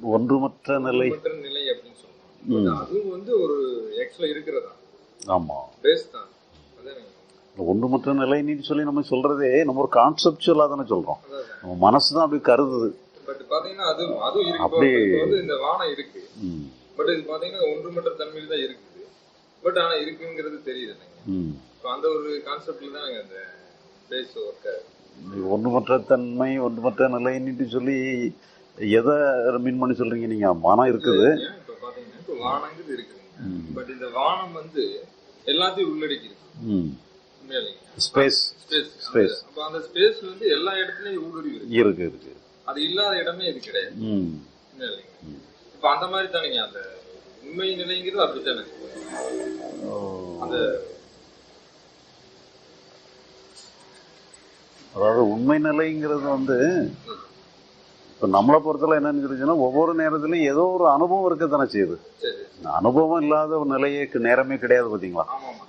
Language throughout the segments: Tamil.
ஒன்றுமற்ற நிலை. நிலை அப்படின்னு. But அதுவும் வந்து ஒரு இருக்கிறதா? பேஸ் தான். ஒன்றுமற்ற நிலைன்னு சொல்லி நம்ம சொல்றதே நம்ம ஒரு கான்செப்டுவலா தானே சொல்றோம். நம்ம மனசு தான் அப்படி கருதுது. பட் அது அதுவும் இந்த வானம் இருக்கு. பட் இது பாத்தீங்கன்னா ஒன்றுமற்ற தன்மையில தான் இருக்குது. பட் ஆனா இருக்குங்கிறது தெரியுது. இப்போ அந்த ஒரு கான்செப்ட்ல தான் அந்த பேஸ் ஒர்க் ஒன்றுமற்ற தன்மை ஒன்றுமற்ற நிலைன்னு சொல்லி எதை மீன் பண்ணி சொல்றீங்க? நீங்க மனம் இருக்குது. இப்போ பாத்தீங்கன்னா இப்போ வானங்கிறது இருக்குங்க ம். பட் இந்த வானம் வந்து எல்லாத்தையும் உள்ளடக்கி இருக்கு ம் உண்மையிலேங்க ஸ்பேஸ் ஸ்பேஸ் Space. அப்ப அந்த ஸ்பேஸ் வந்து எல்லா இடத்துலயும் ஊடுருவி இருக்கு இருக்கு. அது இல்லாத இடமே இது கிடையாது. உண்மையிலேங்க இப்ப அந்த மாதிரி தானேங்க அந்த உண்மை நிலைங்கிறது அப்படித்தானே. அந்த அதாவது உண்மை நிலைங்கிறது வந்து இப்போ நம்மளை பொறுத்தல என்னன்னு சொல்லிச்சுன்னா ஒவ்வொரு நேரத்துலையும் ஏதோ ஒரு அனுபவம் இருக்கத்தானே செய்யுது. சரி. அனுபவம் இல்லாத ஒரு நிலையே நேரமே கிடையாது பார்த்தீங்களா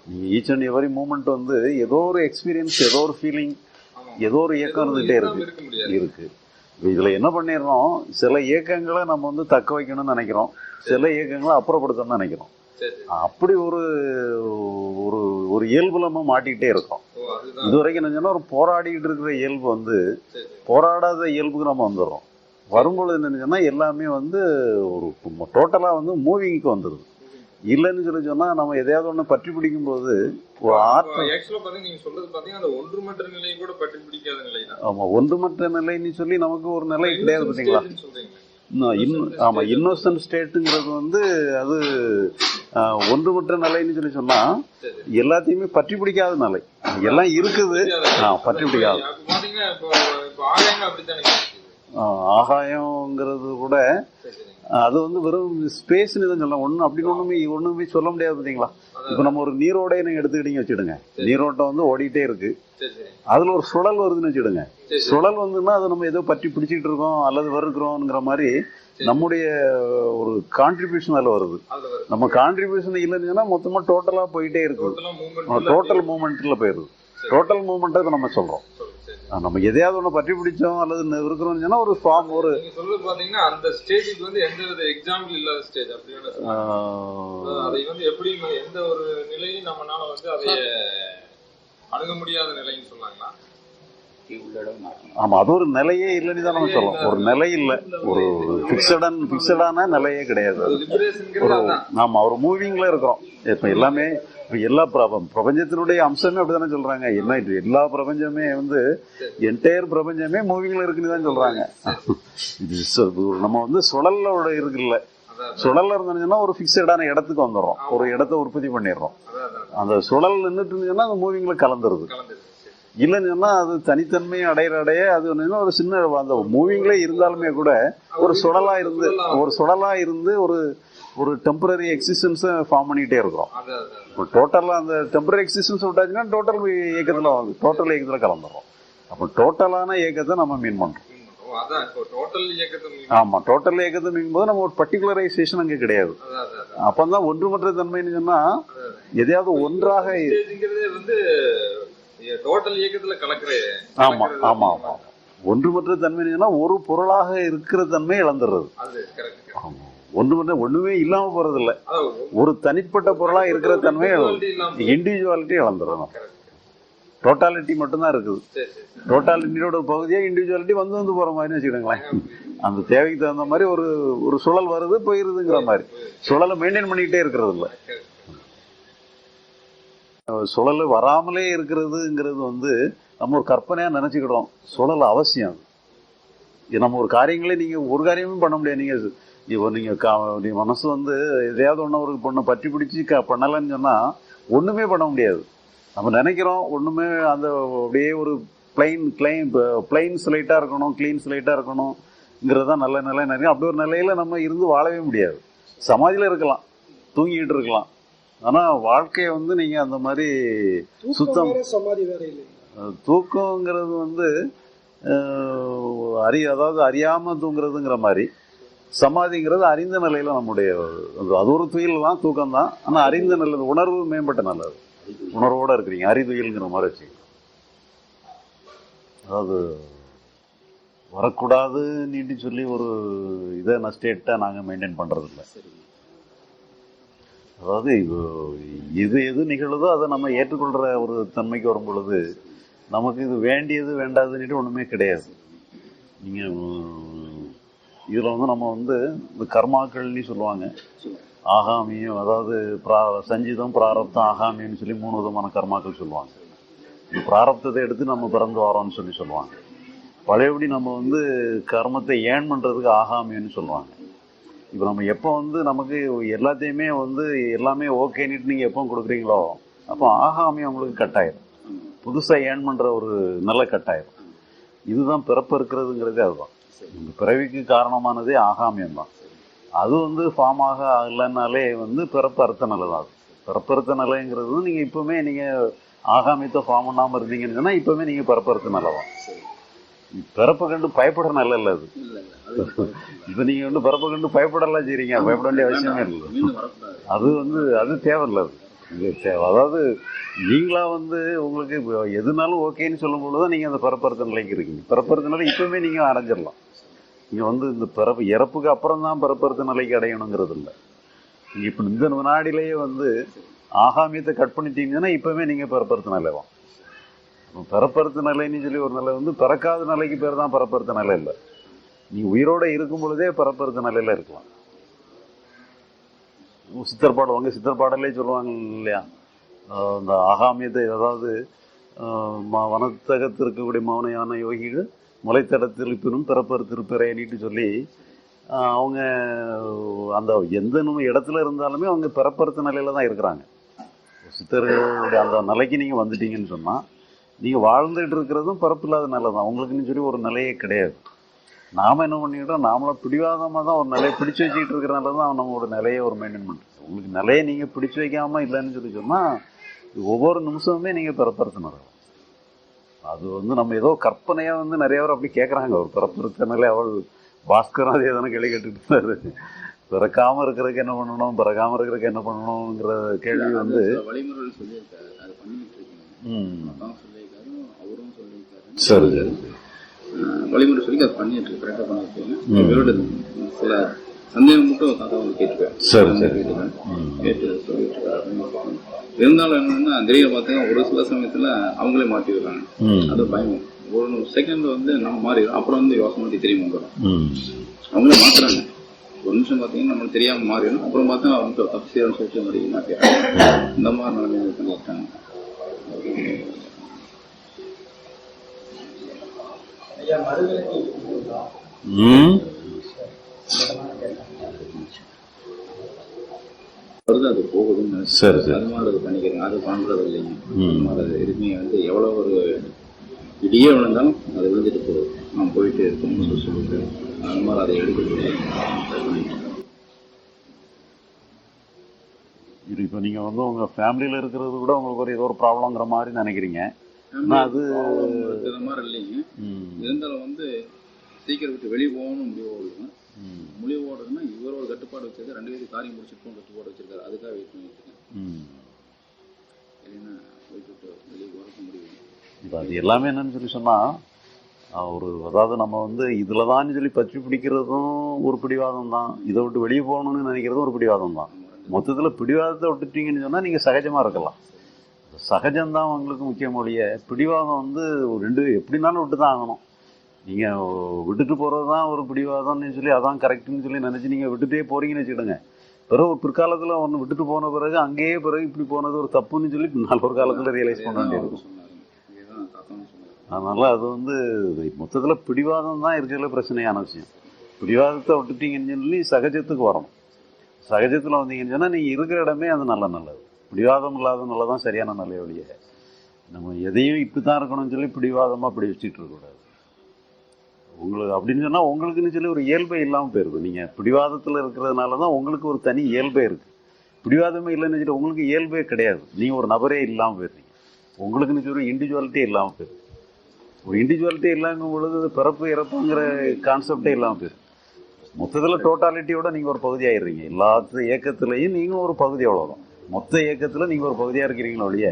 நீங்கள் ஈச் அண்ட் எவரி மூமெண்ட் வந்து ஏதோ ஒரு எக்ஸ்பீரியன்ஸ் ஏதோ ஒரு ஃபீலிங் ஏதோ ஒரு இயக்கம் இருந்துகிட்டே இருக்கு. இருக்க இருக்கு. இதுல என்ன பண்ணிடுறோம்? சில இயக்கங்களை நம்ம வந்து தக்க வைக்கணும்னு நினைக்கிறோம். சில இயக்கங்களை அப்புறப்படுத்தணும்னு நினைக்கிறோம். அப்படி ஒரு ஒரு ஒரு இயல்புல நம்ம மாட்டிக்கிட்டே இருக்கோம். இது வரைக்கும் என்ன ஒரு போராடிக்கிட்டு இருக்கிற இயல்பு வந்து. போராடாத இயல்புக்கு நம்ம வந்துடுறோம். வரும்பொழுது என்ன சொன்னா எல்லாமே வந்து ஒரு டோட்டலா வந்து மூவிங்க்கு வந்துடுது இல்லைன்னு சொல்லி சொன்னா நம்ம எதையாவது ஒண்ணு பற்றி பிடிக்கும் போது ஒரு ஆர்ட் அப்ப actually பாத்தீங்கன்னா நீங்க சொல்றது பாத்தீங்கன்னா அந்த ஒன்றுமற்ற நிலைன்னு சொல்லி நமக்கு ஒரு நிலை கிடையாது பார்த்தீங்களா சொல்றீங்க. இன்னும் இன்னும் ஆமா இன்னோசன்ட் ஸ்டேட்டுங்கிறது வந்து அது ஒன்றுமற்ற நிலைன்னு சொல்லி சொன்னா சரி. எல்லாத்தையுமே பற்றி பிடிக்காத நிலை. எல்லாம் இருக்குது. ஆ, பற்றி பிடிக்காது ஆகாயங்கிறது கூட அது வந்து வெறும் ஸ்பேஸ்னு தான் சொல்லலாம். ஒன்றும் அப்படி ஒன்றுமே ஒன்றுமே சொல்ல முடியாது பார்த்தீங்களா? இப்போ நம்ம ஒரு நீரோடையை நீங்க எடுத்துக்கிட்டீங்க வச்சுடுங்க நீரோட்டம் வந்து ஓடிட்டே இருக்கு. அதுல ஒரு சுழல் வருதுன்னு வச்சுடுங்க சுழல் வந்துன்னா அது நம்ம ஏதோ பற்றி பிடிச்சிட்டு இருக்கோம் அல்லது வருகிறோங்கிற மாதிரி நம்முடைய ஒரு கான்ட்ரிபியூஷன் அதில் வருது. நம்ம கான்ட்ரிபியூஷன் இல்லைன்னு சொன்னா மொத்தமா டோட்டலா போயிட்டே இருக்குது டோட்டலா மூமெண்ட்ல போயிருது டோட்டல் மூமெண்ட் நம்ம அஹ் நம்ம எதையாவது ஒண்ணு பற்றி பிடிச்சோம் அல்லது ந- இருக்கிறோம்னு சொன்னா ஒரு ஃபார்ம் ஒரு சொல்றது பாத்தீங்கன்னா அந்த ஸ்டேஜுக்கு வந்து எந்த வித எக்ஸாம்பிள் இல்லாத ஸ்டேஜ் அப்படின்னு அதை வந்து எப்படி எந்த ஒரு நிலையும் நம்மனால வந்து அதை அணுக முடியாத நிலைன்னு சொன்னாங்களா? ஆமா அது ஒரு நிலையே இல்லைன்னு தான் நம்ம சொல்லலாம். ஒரு நிலை இல்ல. ஒரு ஃபிக்ஸடன் ஃபிக்ஸடான நிலையே கிடையாது அது. லிபரேஷன்ங்கிறது அதான். ஆமா ஒரு மூவிங்ல இருக்கிறோம். இப்ப எல்லாமே இப்ப எல்லா பிரப- பிரபஞ்சத்தினுடைய அம்சமே அப்படிதானே சொல்றாங்க. என்ன இது? எல்லா பிரபஞ்சமே வந்து என்டையர் பிரபஞ்சமே மூவிங்ல இருக்குன்னு தான் சொல்றாங்க. இது ஒரு நம்ம வந்து சுழலோட இருக்குல்ல சுழல்ல இருந்துச்சுன்னா ஒரு ஃபிக்ஸடான இடத்துக்கு வந்துடுறோம். ஒரு இடத்த உற்பத்தி பண்ணிடுறோம். அந்த சுழல் நின்றுட்டு இருந்துச்சுன்னா அது மூவிங்ல கலந்துருது. இல்லைன்னு சொன்னா அது தனித்தன்மை அடையிற அடைய அது ஒரு சின்ன அந்த மூவிங்ல இருந்தாலுமே கூட ஒரு சுழலா இருந்து ஒரு சுழலா இருந்து ஒரு ஒரு டெம்பரரி எக்ஸிஸ்டன்ஸை ஃபார்ம் இருக்கிறோம் அதான் அதான் இப்போ டோட்டலாக அந்த டெம்பரரி எக்ஸிஸ்டன்ஸ் விட்டாச்சுன்னா டோட்டல் இயக்கத்தில் வந்து டோட்டல் இயக்கத்தில் கலந்துடும் அப்போ டோட்டலான இயக்கத்தை நம்ம மீன் பண்ணுறோம் இப்போ டோட்டல் இயக்கத்தை போது நம்ம ஒரு பர்டிகுலரைசேஷன் அங்கே கிடையாது. அதான் அதான் அதான் அப்போ தான் ஒன்றுமற்ற தன்மைன்னு சொன்னால் எதையாவது ஒன்றாக டோட்டல் இயக்கத்துல கலக்குற ஆமாம் ஆமாம் ஆமாம் ஒன்றுமற்ற சொன்னால் ஒரு பொருளாக இருக்கிற தன்மை இழந்துடுறது ஒன்றுமற்ற ஒன்றுமே இல்லாமல் போகிறதில்ல அதான் ஒரு தனிப்பட்ட பொருளாக இருக்கிற தன்மை இல்லாம இண்டிவிஜுவாலிட்டி correct. டோட்டாலிட்டி மட்டும்தான் இருக்குது. டோட்டாலிட்டியோட பகுதியா இண்டிவிஜுவாலிட்டி வந்து வந்து போற மாதிரி வச்சுக்கிடுங்களேன். அந்த தேவைக்கு தகுந்த மாதிரி ஒரு ஒரு சுழல் வருது போயிருதுங்கிற மாதிரி. சுழலை மெயின்டைன் பண்ணிக்கிட்டே இருக்கிறது இல்ல சுழல் வராமலே இருக்கிறதுங்கிறது வந்து நம்ம ஒரு கற்பனையாக நினைச்சுக்கிடுறோம் சுழல் அவசியம். இது நம்ம ஒரு காரியங்களே நீங்கள் ஒரு காரியமும் பண்ண முடியாது. நீங்கள் இப்போ நீங்கள் கா- நீ மனசு வந்து எதையாவது ஒன்று ஒரு பொண்ணை பற்றி பிடிச்சி க பண்ணலைன்னு சொன்னால் ஒன்றுமே பண்ண முடியாது. நம்ம நினைக்கிறோம் ஒன்றுமே அந்த அப்படியே ஒரு பிளைன் கிளைன் பிளைன் ஸ்லைட்டாக இருக்கணும் க்ளீன் ஸ்லைட்டாக இருக்கணுங்கிறது தான் நல்ல நிலை நினைக்கிறோம். அப்படி ஒரு நிலையில் நம்ம இருந்து வாழவே முடியாது. சமாதியில் இருக்கலாம். தூங்கிக்கிட்டு இருக்கலாம். ஆனா வாழ்க்கையை வந்து நீங்க அந்த மாதிரி சுத்தம் சமாதி வேற இல்லை தூக்கங்கிறது வந்து அறி அதாவது அறியாம தூங்குறதுங்கிற மாதிரி சமாதிங்கிறது அறிந்த நிலையில நம்முடைய அது- ஒரு துயில் தான் தூக்கம் தான் ஆனா அறிந்த நல்லது உணர்வு மேம்பட்ட நல்லது. உணர்வோட இருக்கிறீங்க அறிதுயில்ங்கிற மாதிரி வச்சுக்கோங்க. அதாவது வரக்கூடாது நீட்டி சொல்லி ஒரு இதை ஸ்டேட்டை நாங்கள் மெயின்டைன் பண்றது இல்ல சரி அதாவது இது- இது எது நிகழுதோ அதை நம்ம ஏற்றுக்கொள்கிற ஒரு தன்மைக்கு வரும் பொழுது நமக்கு இது வேண்டியது வேண்டாதுன்னு ஒன்றுமே கிடையாது. நீங்கள் இதில் வந்து நம்ம வந்து இந்த கர்மாக்கள்னு சொல்லுவாங்க. ஆகாமியும் ஆகாமியம் அதாவது பிரா சஞ்சிதம் பிராரப்தம் ஆகாமியம்னு சொல்லி மூணு விதமான கர்மாக்கள் சொல்லுவாங்க. இந்த பிராரப்தத்தை எடுத்து நம்ம பிறந்து வரோம்னு சொல்லி சொல்லுவாங்க. பழையபடி நம்ம வந்து கர்மத்தை ஏன் பண்ணுறதுக்கு ஆகாமியம்னு சொல்லுவாங்க. இப்போ நம்ம எப்போ வந்து நமக்கு எல்லாத்தையுமே வந்து எல்லாமே ஓகேன்னுட்டு நீங்கள் எப்போ கொடுக்குறீங்களோ அப்போ ஆகாமே அவங்களுக்கு கட்டாயம் புதுசாக ஏர்ன் பண்ணுற ஒரு நல்ல கட்டாயம் இதுதான் பிறப்பு இருக்கிறதுங்கிறதே அதுதான். இந்த பிறவிக்கு காரணமானதே ஆகாமியம் தான். அது வந்து ஃபார்ம் ஆக இல்லைன்னாலே வந்து பிறப்பு அர்த்த நிலை தான். அது அர்த்த நிலைங்கிறது நீங்கள் இப்போவுமே நீங்கள் ஆகாமியத்தை ஃபார்ம் பண்ணாமல் இருந்தீங்கன்னு சொன்னா இப்பவுமே பிறப்பு அர்த்த நிலை தான். பிறப்பை கண்டு பயப்படுற நிலை இல்லை அது இப்ப நீங்க வந்து பிறப்பை கண்டு பயப்படலாம் செய்றீங்க. பயப்பட வேண்டிய அவசியமே இல்லை. அது வந்து அது தேவையில்ல அது. அதாவது நீங்களா வந்து உங்களுக்கு எதுனாலும் ஓகேன்னு சொல்லும் பொழுதுதான் நீங்க அந்த பிறப்பறுத்த நிலைக்கு இருக்கீங்க. பிறப்பறுத்த நிலை இப்பவுமே நீங்க அடைஞ்சிடலாம். நீங்க வந்து இந்த பிறப்பு இறப்புக்கு அப்புறம் தான் பிறப்பறுத்த நிலைக்கு அடையணுங்கிறது இல்லை நீங்க இப்ப இந்த வினாடிலேயே வந்து ஆகாமியத்தை கட் பண்ணிட்டீங்கன்னா இப்பவுமே நீங்க பிறப்பறுத்த நிலை தான் அப்ப பிறப்பறுத்த நிலைன்னு சொல்லி ஒரு நிலை வந்து பிறக்காத நிலைக்கு பேர் தான் பிறப்பறுத்த நிலை இல்லை. நீ உயிரோட இருக்கும் பொழுதே பிறப்பறுத்த நிலையில் இருக்கலாம். சித்தர் பாடல் அவங்க சித்தர் பாடலே சொல்லுவாங்க இல்லையா? அந்த இந்த ஆகாமியத்தை அதாவது வனத்தகத்தில் ம- இருக்கக்கூடிய மௌனையான யோகிகள் முளைத்தடத்தில் இருப்பினும் பிறப்பர் சொல்லி அவங்க அந்த எந்த இடத்துல இருந்தாலுமே அவங்க பிறப்பறுத்த நிலையில தான் இருக்கிறாங்க. சித்தர்களுடைய அந்த நிலைக்கு நீங்கள் வந்துட்டீங்கன்னு சொன்னால் நீங்க வாழ்ந்துட்டு இருக்கிறதும் பிறப்பில்லாத நிலை தான் உங்களுக்குன்னு சொல்லி ஒரு நிலையே கிடையாது. நாம என்ன பண்ணிக்கிட்டோம்? நாமளும் பிடிவாதமா தான் ஒரு நிலையை பிடிச்சு வச்சுக்கிட்டு இருக்கிறனால தான் நம்மளோட நிலையை ஒரு மெயின்டைன் பண்ணுறது உங்களுக்கு நிலையை நீங்க பிடிச்சு வைக்காம இல்லைன்னு சொல்லி சொன்னா ஒவ்வொரு நிமிஷமுமே நீங்க பிறப்பறுத்த நிலை அது வந்து நம்ம ஏதோ கற்பனையா வந்து நிறைய பேர் அப்படி கேட்கறாங்க ஒரு பிறப்பறுத்த நிலை அவள் பாஸ்கரன் அதே தானே கேள்வி கேட்டுட்டு இருந்தாரு. பிறக்காம இருக்கிறதுக்கு என்ன பண்ணணும்? பிறக்காம இருக்கிறதுக்கு என்ன பண்ணணுங்கிற கேள்வி வந்து இருக்கீங்க ம். சரி. சரி வழிமுறை சொல்லி அதை பண்ணிட்டு கரெக்டாக இவரோட சில சந்தேகம் மட்டும் தாத்தா வந்து கேட்டுருக்கேன் சரி சரி. கேட்டு சொல்லிட்டு இருந்தாலும் என்னன்னா திடீர்னு பார்த்தீங்கன்னா ஒரு சில சமயத்துல அவங்களே மாட்டி விடுறாங்க. அது பயம். ஒரு செகண்ட் வந்து நம்ம மாறி அப்புறம் வந்து யோசனை மாட்டி தெரியும் வந்துடும். அவங்களே மாத்துறாங்க. ஒரு நிமிஷம் பார்த்தீங்கன்னா நம்மளுக்கு தெரியாம மாறிடும். அப்புறம் பார்த்தா அவங்க தப்பு செய்யறோம்னு சொல்லிட்டு மறுபடியும் மாட்டிடுறாங்க இந்த மாதிரி நிலைமை பண்ணியிருக்காங்க. வருது அது போகுதுன்னு சரி சரி. அது பண்ணிக்கிறேன். அது பண்றது இல்லைங்க. அது எதுவுமே வந்து எவ்வளோ ஒரு இடியே விழுந்தாலும் அது விழுந்துட்டு போகுது. நான் போயிட்டு இருக்கோம்னு சொல்லிட்டு அது மாதிரி அதை எடுக்கிறது இது இப்போ நீங்க வந்து உங்க ஃபேமிலியில இருக்கிறது கூட உங்களுக்கு ஒரு ஏதோ ஒரு ப்ராப்ளம்ங்கிற மாதிரி நினைக்கிறீங்க. அது மாதிரி இல்லைங்க. இருந்தாலும் வந்து சீக்கிரம் விட்டு வெளியே போகணும் முடிவு ஓடுவேன் ம், முடிவு ஓடுறதுன்னா இவர் ஒரு கட்டுப்பாடு வச்சிருக்காரு ரெண்டு பேரும் காரியம் முடிச்சிருக்கோம் கட்டுப்பாடு வச்சிருக்காரு. அதுக்காக வெயிட் பண்ணிட்டு இருக்கேன். ம். இல்லைன்னா போயிட்டு விட்டு வெளியே போகிறக்க முடியும் அது எல்லாமே என்னன்னு சொல்லி சொன்னா அஹ், ஒரு அதாவது நம்ம வந்து இதுலதான் சொல்லி பற்றி பிடிக்கிறதும் ஒரு பிடிவாதம் தான். இதை விட்டு வெளியே போகணும்னு நினைக்கிறதும் ஒரு பிடிவாதம் தான். மொத்தத்துல பிடிவாதத்தை விட்டுட்டீங்கன்னு சொன்னா நீங்க சகஜமா இருக்கலாம். சகஜம்தான் உங்களுக்கு முக்கியம் ஒழிய பிடிவாதம் வந்து ஒரு ரெண்டு எப்படினாலும் விட்டு தான் ஆகணும். நீங்கள் விட்டுட்டு போகிறது தான் ஒரு பிடிவாதம்னு சொல்லி அதான் கரெக்ட்னு சொல்லி நினச்சி நீங்கள் விட்டுட்டே போகிறீங்கன்னு வச்சுக்கிடுங்க. பிறகு ஒரு பிற்காலத்தில் ஒன்று விட்டுட்டு போன பிறகு அங்கேயே பிறகு இப்படி போனது ஒரு தப்புன்னு சொல்லி நல்ல ஒரு காலத்தில் ரியலைஸ் பண்ண வேண்டியிருக்கும் அதனால் அது வந்து மொத்தத்தில் பிடிவாதம் தான் இருக்கிறதுல பிரச்சனையான விஷயம். பிடிவாதத்தை விட்டுட்டீங்கன்னு சொல்லி சகஜத்துக்கு வரணும். சகஜத்தில் வந்தீங்கன்னு சொன்னால் நீங்கள் இருக்கிற இடமே அது நல்ல நல்லது. பிடிவாதம் இல்லாதனால தான் சரியான நிலை வழிய. நம்ம எதையும் இப்படித்தான் இருக்கணும்னு சொல்லி பிடிவாதமாக அப்படி வச்சுட்டு இருக்கக்கூடாது உங்களுக்கு அப்படின்னு சொன்னால் உங்களுக்குன்னு சொல்லி ஒரு இயல்பே இல்லாமல் போயிருக்கும். நீங்கள் பிடிவாதத்தில் இருக்கிறதுனால தான் உங்களுக்கு ஒரு தனி இயல்பே இருக்குது பிடிவாதமே இல்லைன்னு சொல்லி உங்களுக்கு இயல்பே கிடையாது. நீங்கள் ஒரு நபரே இல்லாமல் போயிருந்தீங்க உங்களுக்குன்னு சொல்லி ஒரு இண்டிவிஜுவாலிட்டியே இல்லாமல் போயிருக்கு ஒரு இண்டிவிஜுவாலிட்டி இல்லாங்கும் பொழுது பிறப்பு இறப்புங்கிற கான்செப்டே இல்லாமல் போயிருக்கு மொத்தத்தில் டோட்டாலிட்டியோட நீங்கள் ஒரு பகுதியாகிடுறீங்க எல்லாத்து இயக்கத்துலேயும் நீங்கள் ஒரு பகுதி அவ்வளோதான் மொத்த இயக்கத்தில் நீங்கள் ஒரு பகுதியாக இருக்கிறீங்களோ ஒழிய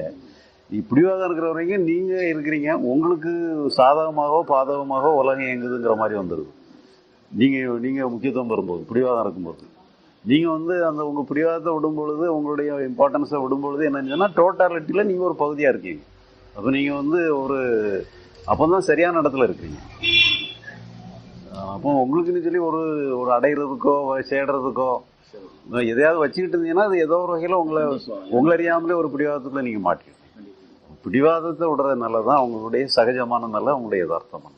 பிடிவாதம் இருக்கிற வரைக்கும் நீங்கள் இருக்கிறீங்க. உங்களுக்கு சாதகமாகவோ பாதகமாகவோ உலகம் இயங்குதுங்கிற மாதிரி வந்துடுது நீங்கள் நீங்கள் முக்கியத்துவம் பெறும்போது பிடிவாதம் இருக்கும்போது. நீங்கள் வந்து அந்த உங்கள் பிடிவாதத்தை விடும்பொழுது உங்களுடைய இம்பார்ட்டன்ஸை விடும் பொழுது என்னன்னா டோட்டாலிட்டியில் நீங்கள் ஒரு பகுதியாக இருக்கீங்க. அப்போ நீங்கள் வந்து ஒரு அப்போ தான் சரியான இடத்துல இருக்கிறீங்க அப்போ உங்களுக்குன்னு சொல்லி ஒரு ஒரு அடையிறதுக்கோ சேடுறதுக்கோ எதையாவது வச்சுக்கிட்டு இருந்தீங்கன்னா அது ஏதோ ஒரு வகையில் உங்களை உங்களை அறியாமலே ஒரு பிடிவாதத்துக்குள்ள நீங்க மாட்டிக்கிட்டீங்க. பிடிவாதத்தை விடுறது நல்லதான் உங்களுடைய சகஜமான நல்ல உங்களுடைய யதார்த்தமான